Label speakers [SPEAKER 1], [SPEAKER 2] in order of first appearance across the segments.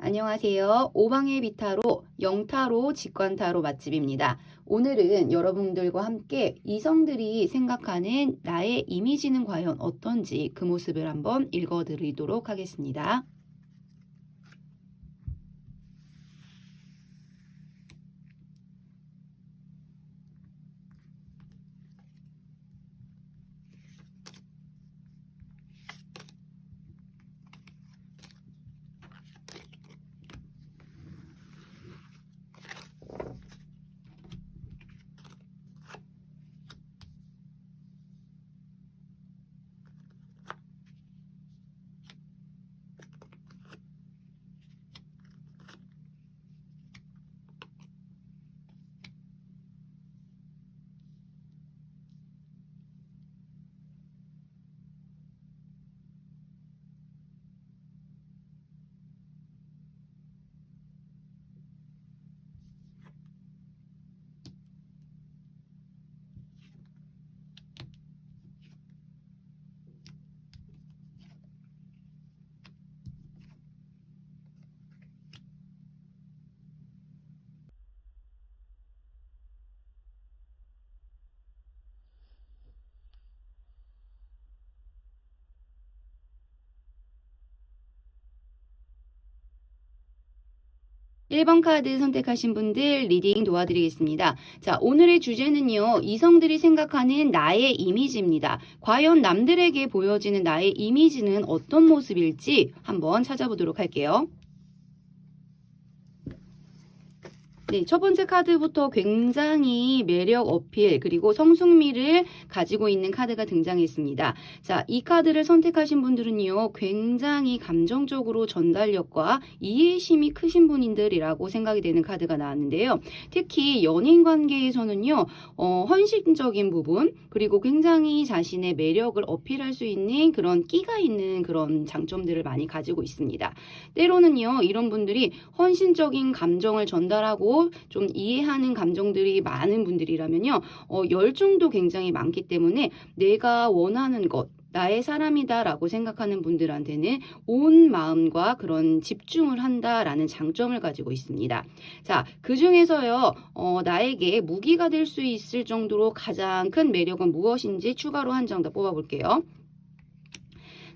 [SPEAKER 1] 안녕하세요. 오방의 비타로 영타로 직관타로 맛집입니다. 오늘은 여러분들과 함께 이성들이 생각하는 나의 이미지는 과연 어떤지 그 모습을 한번 읽어드리도록 하겠습니다. 일번 카드 선택하신 분들 리딩 도와드리겠습니다. 자, 오늘의 주제는요, 이성들이 생각하는 나의 이미지입니다. 과연 남들에게 보여지는 나의 이미지는 어떤 모습일지 한번 찾아보도록 할게요. 네, 첫 번째 카드부터 굉장히 매력 어필 그리고 성숙미를 가지고 있는 카드가 등장했습니다. 자, 이 카드를 선택하신 분들은요, 굉장히 감정적으로 전달력과 이해심이 크신 분들이라고 생각이 되는 카드가 나왔는데요. 특히 연인 관계에서는요, 어, 헌신적인 부분 그리고 굉장히 자신의 매력을 어필할 수 있는 그런 끼가 있는 그런 장점들을 많이 가지고 있습니다. 때로는요, 이런 분들이 헌신적인 감정을 전달하고 좀 이해하는 감정들이 많은 분들이라면요, 어, 열정도 굉장히 많기 때문에 내가 원하는 것, 나의 사람이다라고 생각하는 분들한테는 온 마음과 그런 집중을 한다라는 장점을 가지고 있습니다. 자, 그 중에서요, 어, 나에게 무기가 될 수 있을 정도로 가장 큰 매력은 무엇인지 추가로 한장더 뽑아볼게요.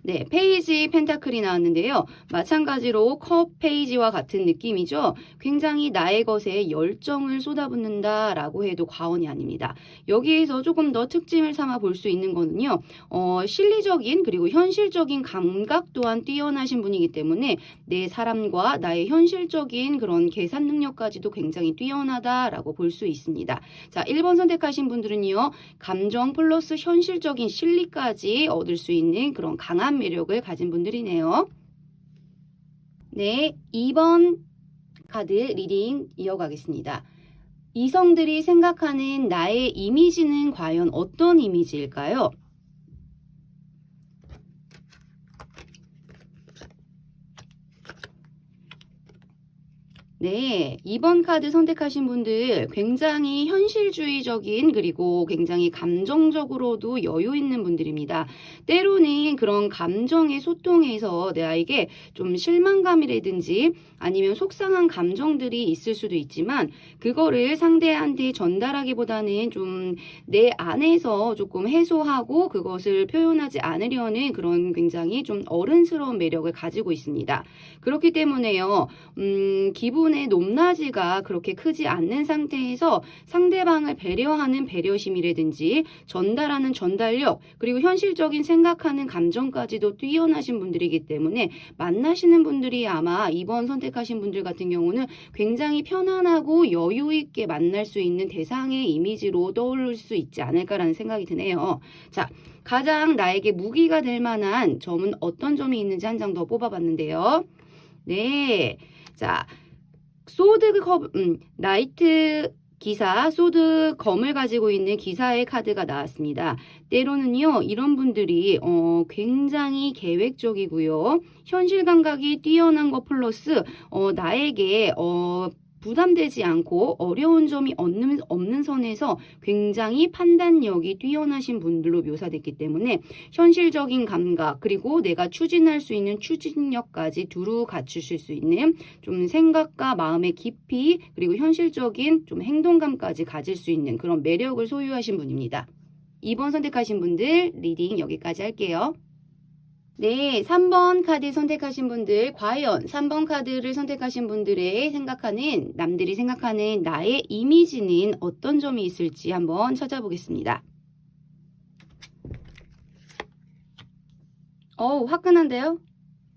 [SPEAKER 1] 네, 페이지 펜타클이 나왔는데요. 마찬가지로 컵 페이지와 같은 느낌이죠. 굉장히 나의 것에 열정을 쏟아붓는다 라고 해도 과언이 아닙니다. 여기에서 조금 더 특징을 삼아 볼 수 있는 거는요. 어, 실리적인 그리고 현실적인 감각 또한 뛰어나신 분이기 때문에 내 사람과 나의 현실적인 그런 계산 능력까지도 굉장히 뛰어나다라고 볼 수 있습니다. 자, 1번 선택하신 분들은요. 감정 플러스 현실적인 실리까지 얻을 수 있는 그런 강한 매력을 가진 분들이네요. 네, 2번 카드 리딩 이어가겠습니다. 이성들이 생각하는 나의 이미지는 과연 어떤 이미지일까요? 네, 2번 카드 선택하신 분들 굉장히 현실주의적인 그리고 굉장히 감정적으로도 여유 있는 분들입니다. 때로는 그런 감정의 소통에서 나에게 좀 실망감이라든지 아니면 속상한 감정들이 있을 수도 있지만 그거를 상대한테 전달하기보다는 좀 내 안에서 조금 해소하고 그것을 표현하지 않으려는 그런 굉장히 좀 어른스러운 매력을 가지고 있습니다. 그렇기 때문에요, 음, 기분 의 높낮이가 그렇게 크지 않는 상태에서 상대방을 배려하는 배려심이라든지 전달하는 전달력 그리고 현실적인 생각하는 감정까지도 뛰어나신 분들이기 때문에 만나시는 분들이 아마 이번 선택하신 분들 같은 경우는 굉장히 편안하고 여유 있게 만날 수 있는 대상의 이미지로 떠오를 수 있지 않을까라는 생각이 드네요. 자, 가장 나에게 무기가 될 만한 점은 어떤 점이 있는지 한 장 더 뽑아봤는데요. 네. 자, 소드 컵, 음, 나이트 기사, 소드 검을 가지고 있는 기사의 카드가 나왔습니다. 때로는요, 이런 분들이, 어, 굉장히 계획적이고요. 현실 감각이 뛰어난 것 플러스, 어, 나에게, 어, 부담되지 않고 어려운 점이 없는, 없는 선에서 굉장히 판단력이 뛰어나신 분들로 묘사됐기 때문에 현실적인 감각 그리고 내가 추진할 수 있는 추진력까지 두루 갖추실 수 있는 좀 생각과 마음의 깊이 그리고 현실적인 좀 행동감까지 가질 수 있는 그런 매력을 소유하신 분입니다. 2번 선택하신 분들 리딩 여기까지 할게요. 네, 3번 카드 선택하신 분들, 과연 3번 카드를 선택하신 분들의 생각하는, 남들이 생각하는 나의 이미지는 어떤 점이 있을지 한번 찾아보겠습니다. 어우, 화끈한데요?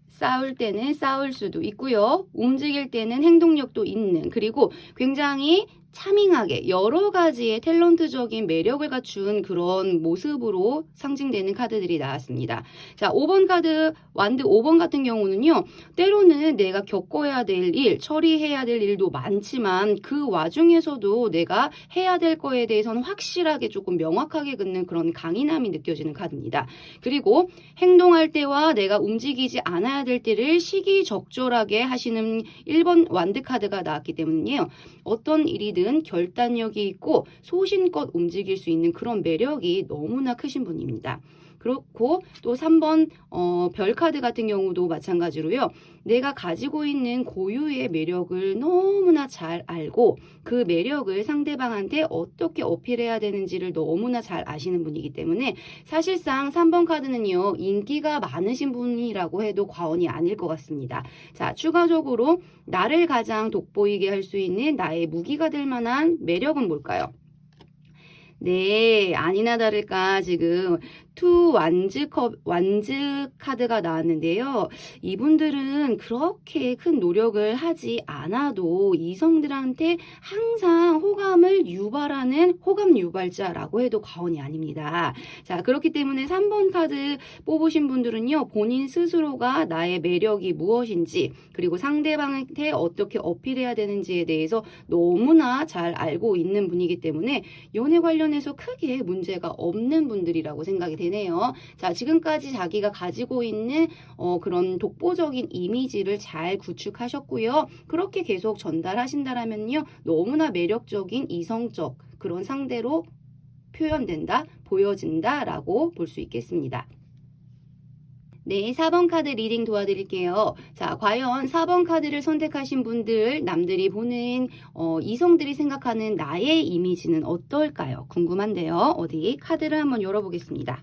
[SPEAKER 1] 싸울 때는 싸울 수도 있고요. 움직일 때는 행동력도 있는, 그리고 굉장히 차밍하게 여러 가지의 탤런트적인 매력을 갖춘 그런 모습으로 상징되는 카드들이 나왔습니다. 자, 5번 카드, 완드 5번 같은 경우는요, 때로는 내가 겪어야 될 일, 처리해야 될 일도 많지만 그 와중에서도 내가 해야 될 거에 대해서는 확실하게 조금 명확하게 긋는 그런 강인함이 느껴지는 카드입니다. 그리고 행동할 때와 내가 움직이지 않아야 될 때를 시기적절하게 하시는 1번 완드 카드가 나왔기 때문이에요. 어떤 일이든 결단력이 있고 소신껏 움직일 수 있는 그런 매력이 너무나 크신 분입니다. 그렇고 또 3번 어, 별 카드 같은 경우도 마찬가지로요. 내가 가지고 있는 고유의 매력을 너무나 잘 알고 그 매력을 상대방한테 어떻게 어필해야 되는지를 너무나 잘 아시는 분이기 때문에 사실상 3번 카드는요. 인기가 많으신 분이라고 해도 과언이 아닐 것 같습니다. 자, 추가적으로 나를 가장 돋보이게 할 수 있는 나의 무기가 될 만한 매력은 뭘까요? 네, 아니나 다를까 지금 투 완즈 컵 완즈 카드가 나왔는데요. 이분들은 그렇게 큰 노력을 하지 않아도 이성들한테 항상 호감을 유발하는 호감 유발자라고 해도 과언이 아닙니다. 자, 그렇기 때문에 3번 카드 뽑으신 분들은요. 본인 스스로가 나의 매력이 무엇인지 그리고 상대방한테 어떻게 어필해야 되는지에 대해서 너무나 잘 알고 있는 분이기 때문에 연애 관련 해서 크게 문제가 없는 분들이라고 생각이 되네요. 자, 지금까지 자기가 가지고 있는 어, 그런 독보적인 이미지를 잘 구축하셨고요. 그렇게 계속 전달하신다라면요. 너무나 매력적인 이성적 그런 상대로 표현된다, 보여진다라고 볼 수 있겠습니다. 네, 4번 카드 리딩 도와드릴게요. 자, 과연 4번 카드를 선택하신 분들, 남들이 보는, 어, 이성들이 생각하는 나의 이미지는 어떨까요? 궁금한데요. 어디 카드를 한번 열어보겠습니다.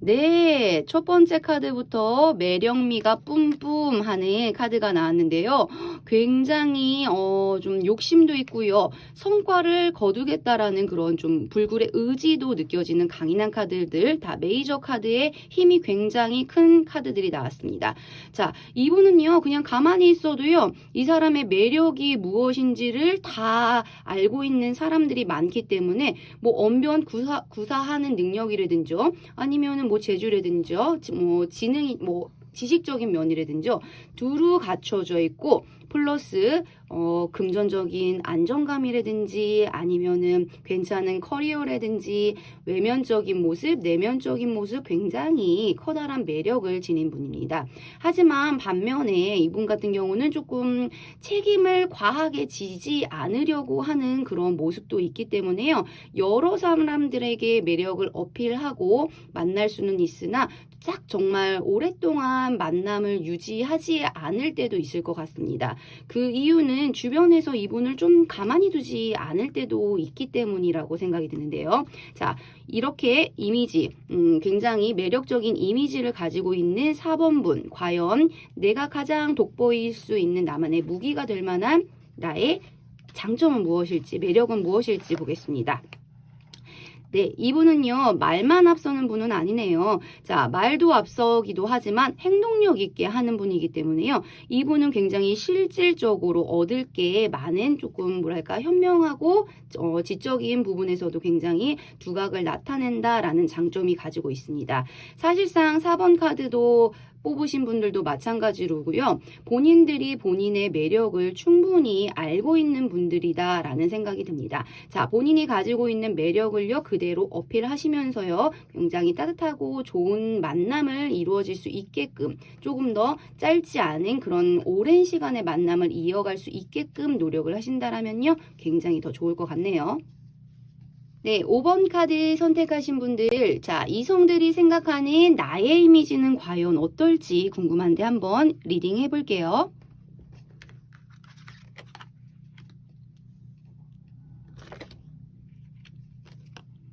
[SPEAKER 1] 네, 첫 번째 카드부터 매력미가 뿜뿜 하는 카드가 나왔는데요. 굉장히, 어, 좀 욕심도 있고요. 성과를 거두겠다라는 그런 좀 불굴의 의지도 느껴지는 강인한 카드들, 다 메이저 카드에 힘이 굉장히 큰 카드들이 나왔습니다. 자, 이분은요, 그냥 가만히 있어도요, 이 사람의 매력이 무엇인지를 다 알고 있는 사람들이 많기 때문에, 뭐, 언변 구사, 구사하는 능력이라든지, 아니면은 뭐, 재주라든지, 뭐, 지능이, 뭐, 지식적인 면이라든지, 두루 갖춰져 있고, 플러스 어, 금전적인 안정감이라든지 아니면은 괜찮은 커리어라든지 외면적인 모습, 내면적인 모습 굉장히 커다란 매력을 지닌 분입니다. 하지만 반면에 이분 같은 경우는 조금 책임을 과하게 지지 않으려고 하는 그런 모습도 있기 때문에요. 여러 사람들에게 매력을 어필하고 만날 수는 있으나 딱 정말 오랫동안 만남을 유지하지 않을 때도 있을 것 같습니다. 그 이유는 주변에서 이분을 좀 가만히 두지 않을 때도 있기 때문이라고 생각이 드는데요. 자, 이렇게 이미지, 음, 굉장히 매력적인 이미지를 가지고 있는 4번분, 과연 내가 가장 돋보일 수 있는 나만의 무기가 될 만한 나의 장점은 무엇일지, 매력은 무엇일지 보겠습니다. 네, 이분은요, 말만 앞서는 분은 아니네요. 자, 말도 앞서기도 하지만 행동력 있게 하는 분이기 때문에요. 이분은 굉장히 실질적으로 얻을 게 많은 조금 뭐랄까, 현명하고 어, 지적인 부분에서도 굉장히 두각을 나타낸다라는 장점이 가지고 있습니다. 사실상 4번 카드도 뽑으신 분들도 마찬가지로고요. 본인들이 본인의 매력을 충분히 알고 있는 분들이다라는 생각이 듭니다. 자, 본인이 가지고 있는 매력을요, 그대로 어필하시면서요. 굉장히 따뜻하고 좋은 만남을 이루어질 수 있게끔 조금 더 짧지 않은 그런 오랜 시간의 만남을 이어갈 수 있게끔 노력을 하신다라면요. 굉장히 더 좋을 것 같네요. 네, 5번 카드 선택하신 분들, 자, 이성들이 생각하는 나의 이미지는 과연 어떨지 궁금한데 한번 리딩 해볼게요.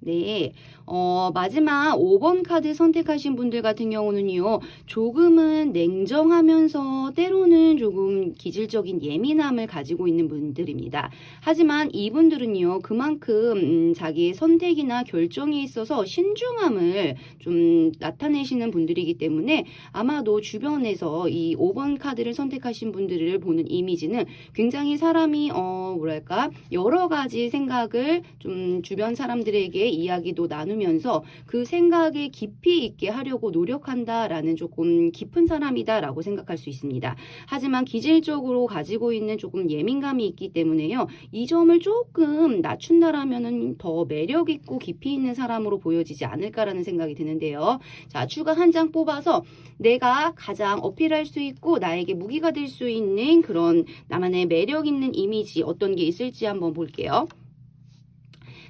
[SPEAKER 1] 네, 어, 마지막 5번 카드 선택하신 분들 같은 경우는요, 조금은 냉정하면서 때로는 조금 기질적인 예민함을 가지고 있는 분들입니다. 하지만 이분들은요, 그만큼 음, 자기의 선택이나 결정에 있어서 신중함을 좀 나타내시는 분들이기 때문에 아마도 주변에서 이 5번 카드를 선택하신 분들을 보는 이미지는 굉장히 사람이, 어, 뭐랄까, 여러 가지 생각을 좀 주변 사람들에게 이야기도 나누면서 그 생각에 깊이 있게 하려고 노력한다라는 조금 깊은 사람이다라고 생각할 수 있습니다. 하지만 기질적으로 가지고 있는 조금 예민감이 있기 때문에요. 이 점을 조금 낮춘다라면은 더 매력 있고 깊이 있는 사람으로 보여지지 않을까라는 생각이 드는데요. 자, 추가 한 장 뽑아서 내가 가장 어필할 수 있고 나에게 무기가 될 수 있는 그런 나만의 매력 있는 이미지 어떤 게 있을지 한번 볼게요.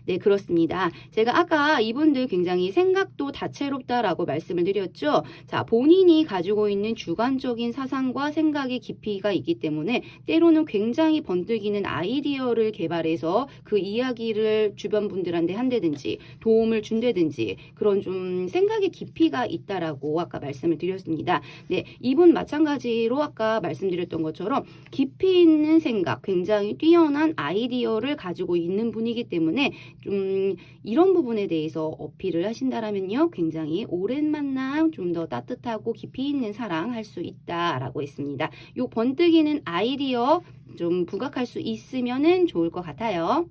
[SPEAKER 1] 네, 그렇습니다. 제가 아까 이분들 굉장히 생각도 다채롭다라고 말씀을 드렸죠. 자, 본인이 가지고 있는 주관적인 사상과 생각의 깊이가 있기 때문에 때로는 굉장히 번뜩이는 아이디어를 개발해서 그 이야기를 주변 분들한테 한다든지 도움을 준다든지 그런 좀 생각의 깊이가 있다라고 아까 말씀을 드렸습니다. 네, 이분 마찬가지로 아까 말씀드렸던 것처럼 깊이 있는 생각, 굉장히 뛰어난 아이디어를 가지고 있는 분이기 때문에 좀 이런 부분에 대해서 어필을 하신다라면요. 굉장히 오랜 만남 좀 더 따뜻하고 깊이 있는 사랑 할 수 있다라고 했습니다. 요 번뜩이는 아이디어 좀 부각할 수 있으면은 좋을 것 같아요.